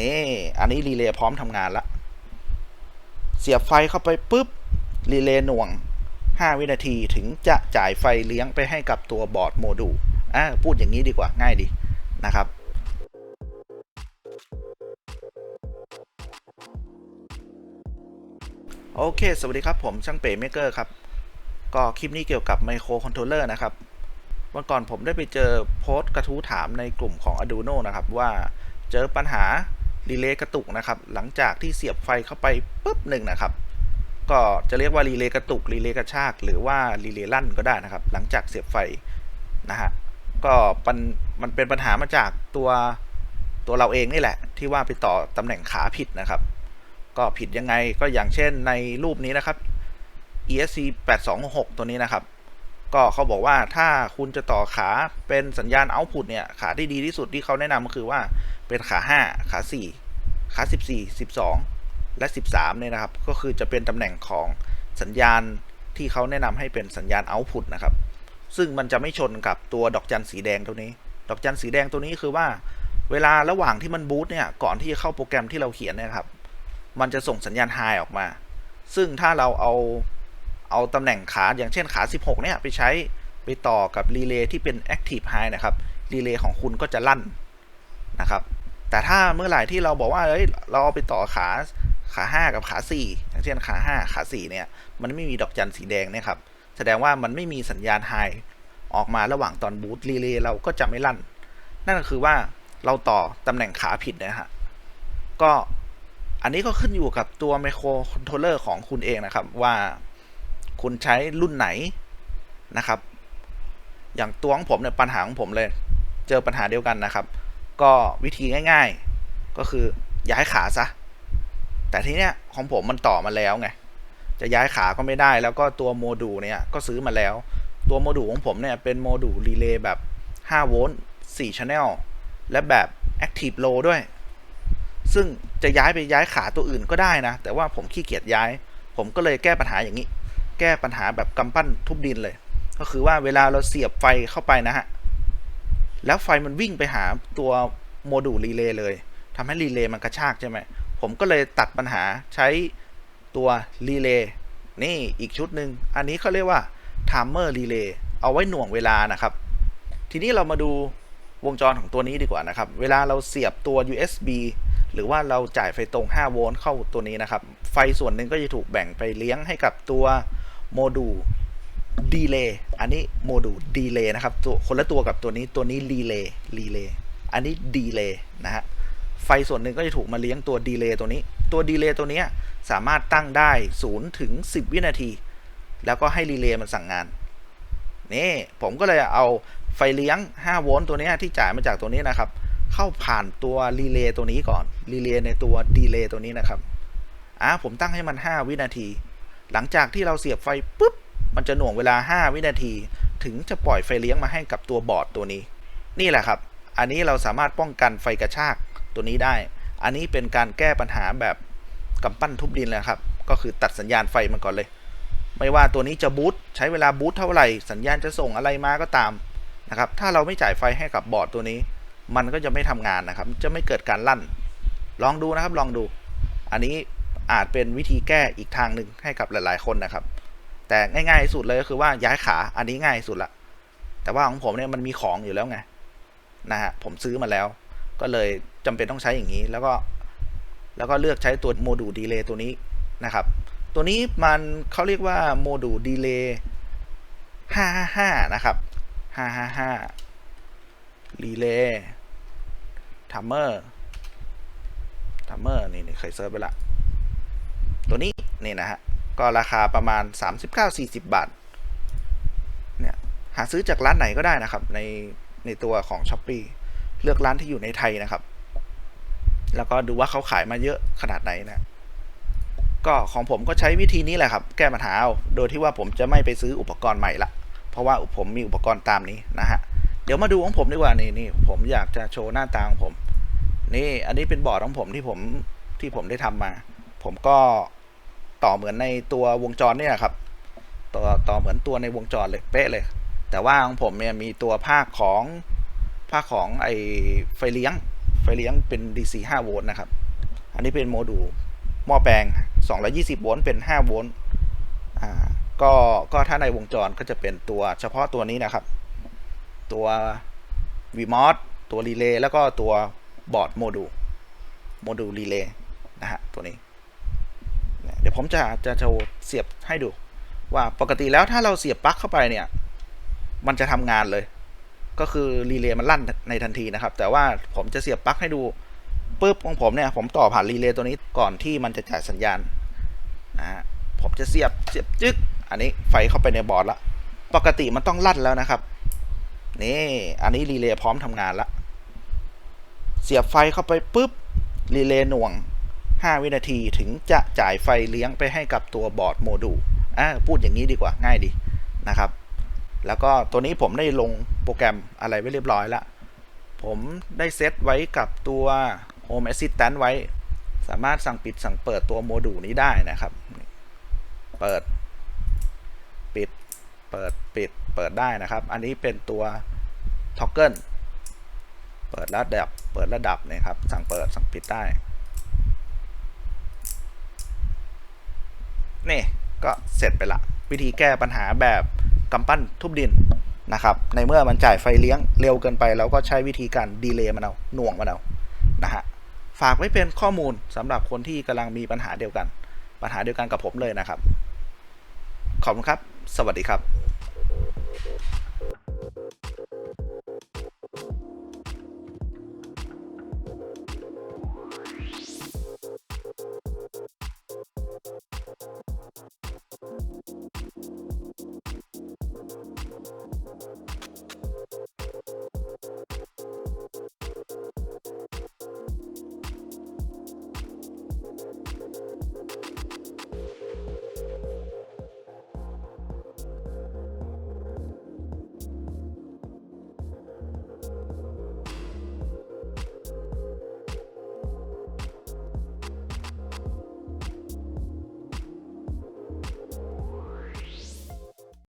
นี่อันนี้รีเลย์พร้อมทำงานละ เสียบไฟเข้าไปปุ๊บรีเลย์หน่วง 5 วินาทีถึงจะจ่ายไฟเลี้ยงไปให้กับตัวบอร์ดโมดูลอ่าพูดอย่างนี้ดีกว่าง่ายดีนะครับโอเค สวัสดีครับ ผมช่างเป๋เมเกอร์ครับ ก็คลิปนี้เกี่ยวกับไมโครคอนโทรลเลอร์นะครับวันก่อนผมได้ไปเจอโพสต์กระทู้ถามในกลุ่มของ Arduino นะครับ ว่าเจอปัญหา รีเลย์กระตุกนะครับ หลังจากที่เสียบไฟเข้าไปปุ๊บหนึ่งนะครับ ก็จะเรียกว่ารีเลย์กระตุกรีเลย์กระชาก หรือว่ารีเลย์ลั่นก็ได้นะครับ หลังจากเสียบไฟนะฮะก็มันมันเป็นปัญหามาจากตัวตัวเราเองนี่แหละ ที่ว่าไปต่อตำแหน่งขาผิดนะครับ ก็ผิดยังไงก็อย่างเช่นในรูปนี้นะครับ ESC826 ตัวนี้นะครับ ก็เขาบอกว่าถ้าคุณจะต่อขาเป็นสัญญาณเอา t ุ t เนี่ย ขาที่ดีที่สุดที่เขาแนะนำก็คือว่าเป็นขา 5 ขา 4 ขา 14 12 และ 13เนี่ยนะครับ ก็คือจะเป็นตำแหน่งของสัญญาณที่เขาแนะนำให้เป็นสัญญาณเอา t ุ t นะครับ ซึ่งมันจะไม่ชนกับตัวดอกจันสีแดงตัวนี้ ดอกจันสีแดงตัวนี้คือว่า เวลาระหว่างที่มันบูตเนี่ยก่อนที่จะเข้าโปรแกรมที่เราเขียนนี่ยครับ มันจะส่งสัญญาณไฮออกมา ซึ่งถ้าเราเอา เอาตำแหน่งขาอย่างเช่นขา 16 เนี่ย ไปใช้ไปต่อกับรีเลย์ที่เป็น Active High นะครับ รีเลย์ของคุณก็จะลั่นนะครับ แต่ถ้าเมื่อไหร่ที่เราบอกว่าเอ้ยเราเอาไปต่อขาขา 5 กับขา 4 อย่างเช่นขา 5 ขา 4 เนี่ย มันไม่มีดอกจันสีแดงเนี่ยครับ แสดงว่ามันไม่มีสัญญาณไฮออกมาระหว่างตอนบูตรีเลย์เราก็จะไม่ลั่น นั่นก็คือว่าเราต่อตำแหน่งขาผิดนะฮะ ก็อันนี้ก็ขึ้นอยู่กับตัวไมโครคอนโทรลเลอร์ของคุณเองนะครับว่า คุณใช้รุ่นไหนนะครับ อย่างตัวของผมเนี่ยปัญหาของผมเลย เจอปัญหาเดียวกันนะครับ ก็วิธีง่าย ๆ ก็คือย้ายขาซะ แต่ทีเนี้ยของผมมันต่อมาแล้วไง จะย้ายขาก็ไม่ได้ แล้วก็ตัวโมดูลเนี่ยก็ซื้อมาแล้ว ตัวโมดูลของผมเนี่ยเป็นโมดูลรีเลย์แบบ 5 โวลต์ 4 channel และแบบ Active Low ด้วย ซึ่งจะย้ายไปย้ายขาตัวอื่นก็ได้นะ แต่ว่าผมขี้เกียจย้าย ผมก็เลยแก้ปัญหาอย่างนี้ แก้ปัญหาแบบกำปั้นทุบดินเลย ก็คือว่าเวลาเราเสียบไฟเข้าไปนะฮะ แล้วไฟมันวิ่งไปหาตัวโมดูลรีเลย์เลยทำให้รีเลย์มันกระชากใช่ไหม ผมก็เลยตัดปัญหาใช้ตัวรีเลย์นี่อีกชุดหนึ่ง อันนี้เขาเรียกว่า timer relay เอาไว้หน่วงเวลานะครับ ทีนี้เรามาดูวงจรของตัวนี้ดีกว่านะครับ เวลาเราเสียบตัว USB หรือว่าเราจ่ายไฟตรง 5 โวลต์เข้าตัวนี้นะครับ ไฟส่วนหนึ่งก็จะถูกแบ่งไปเลี้ยงให้กับตัว โมดูลดีเลย์อันนี้โมดูลดีเลย์นะครับตัวคนละตัวกับตัวนี้ตัวนี้รีเลย์รีเลย์อันนี้ดีเลย์นะฮะไฟส่วนหนึ่งก็จะถูกมาเลี้ยงตัวดีเลย์ตัวนี้ ตัวดีเลย์ตัวนี้สามารถตั้งได้0ถึง10 วินาที แล้วก็ให้รีเลย์มันสั่งงานนี่ผมก็เลยเอาไฟเลี้ยง 5 โวลต์ตัวนี้ที่จ่ายมาจากตัวนี้นะครับ เข้าผ่านตัวรีเลย์ตัวนี้ก่อนรีเลย์ในตัวดีเลย์ตัวนี้นะครับอ่าผมตั้งให้มัน 5 วินาที หลังจากที่เราเสียบไฟปุ๊บ มันจะหน่วงเวลา 5 วินาที ถึงจะปล่อยไฟเลี้ยงมาให้กับตัวบอร์ดตัวนี้ นี่แหละครับ อันนี้เราสามารถป้องกันไฟกระชากตัวนี้ได้ อันนี้เป็นการแก้ปัญหาแบบกำปั้นทุบดินเลยครับ ก็คือตัดสัญญาณไฟมันก่อนเลย ไม่ว่าตัวนี้จะบูตใช้เวลาบูตเท่าไหร่ สัญญาณจะส่งอะไรมาก็ตามนะครับ ถ้าเราไม่จ่ายไฟให้กับบอร์ดตัวนี้ มันก็จะไม่ทำงานนะครับ จะไม่เกิดการลั่น ลองดูนะครับ ลองดู อันนี้ อาจเป็นวิธีแก้อีกทางหนึ่งให้กับหลาย ๆ คนนะครับ แต่ง่ายๆสุดเลยก็คือว่าย้ายขาอันนี้ง่ายสุดละแต่ว่าของผมเนี่ยมันมีของอยู่แล้วไงนะฮะผมซื้อมาแล้ว ก็เลยจำเป็นต้องใช้อย่างนี้ แล้วก็แล้วก็เลือกใช้ตัวโมดูลดีเลย์ตัวนี้นะครับ ตัวนี้มันเขาเรียกว่าโมดูลดีเลย์555 นะครับ 555รีเลย์ทัมเมอร์ทัมเมอร์นี่นี่เคยเซิร์ชไปละ ตัวนี้นี่นะฮะก็ราคาประมาณ 39-40 บาทเนี่ยหาซื้อจากร้านไหนก็ได้นะครับ ในในตัวของ s h อ p e e เลือกร้านที่อยู่ในไทยนะครับ แล้วก็ดูว่าเขาขายมาเยอะขนาดไหนนะก็ของผมก็ใช้วิธีนี้แหละครับ แก้ปัญหาเอาโดยที่ว่าผมจะไม่ไปซื้ออุปกรณ์ใหม่ละ เพราะว่าผมมีอุปกรณ์ตามนี้นะฮะ เดี๋ยวมาดูของผมดีกว่านี่นี่ผมอยากจะโชว์หน้าตาของผม นี่อันนี้เป็นบอร์ดของผมที่ผมที่ผมได้ทำมา ผมก็ต่อเหมือนในตัววงจรเนี่ยครับต่อต่อเหมือนตัวในวงจรเลยเป๊ะเลย แต่ว่าของผมเนี่ยมีตัวภาคของภาคของไอไฟเลี้ยง ไฟเลี้ยงเป็น DC 5 โวลต์นะครับ อันนี้เป็นโมดูลหม้อแปลง 220 โวลต์เป็น 5 โวลต์อ่าก็ก็ถ้าในวงจรก็จะเป็นตัวเฉพาะตัวนี้นะครับ ตัว VMOS ตัวรีเลย์แล้วก็ตัวบอร์ดโมดูลโมดูลรีเลย์นะฮะตัวนี้ ยวผมจะจะโชว์เสียบให้ดู ว่าปกติแล้วถ้าเราเสียบปลั๊กเข้าไปเนี่ย มันจะทำงานเลย ก็คือรีเลย์มันลั่นในทันทีนะครับ แต่ว่าผมจะเสียบปลั๊กให้ดูปุ๊บของผมเนี่ย ผมต่อผ่านรีเลย์ตัวนี้ก่อนที่มันจะจ่ายสัญญาณนะฮะผมจะเสียบเสียบจึ๊กอันนี้ไฟเข้าไปในบอร์ดละปกติมันต้องลั่นแล้วนะครับนี่อันนี้รีเลย์พร้อมทำงานละเสียบไฟเข้าไปปุ๊บรีเลย์หน่วง 5 วินาทีถึงจะจ่ายไฟเลี้ยงไปให้กับตัวบอร์ดโมดูลอ่าพูดอย่างนี้ดีกว่าง่ายดีนะครับ แล้วก็ตัวนี้ผมได้ลงโปรแกรมอะไรไว้เรียบร้อยแล้วผมได้เซตไว้กับตัว Home Assistant ไว้ สามารถสั่งปิดสั่งเปิดตัวโมดูลนี้ได้นะครับ เปิด ปิด เปิด ปิด เปิดได้นะครับ อันนี้เป็นตัวท็อกเกิล เปิดระดับ เปิดระดับนะครับ สั่งเปิด สั่งปิดได้ นี่ก็เสร็จไปละ วิธีแก้ปัญหาแบบกำปั้นทุบดินนะครับ ในเมื่อมันจ่ายไฟเลี้ยงเร็วเกินไปเราก็ใช้วิธีการดีเลย์มันเอาหน่วงมันเอานะฮะฝากไว้เป็นข้อมูลสำหรับคนที่กำลังมีปัญหาเดียวกัน ปัญหาเดียวกันกับผมเลยนะครับ ขอบคุณครับ สวัสดีครับ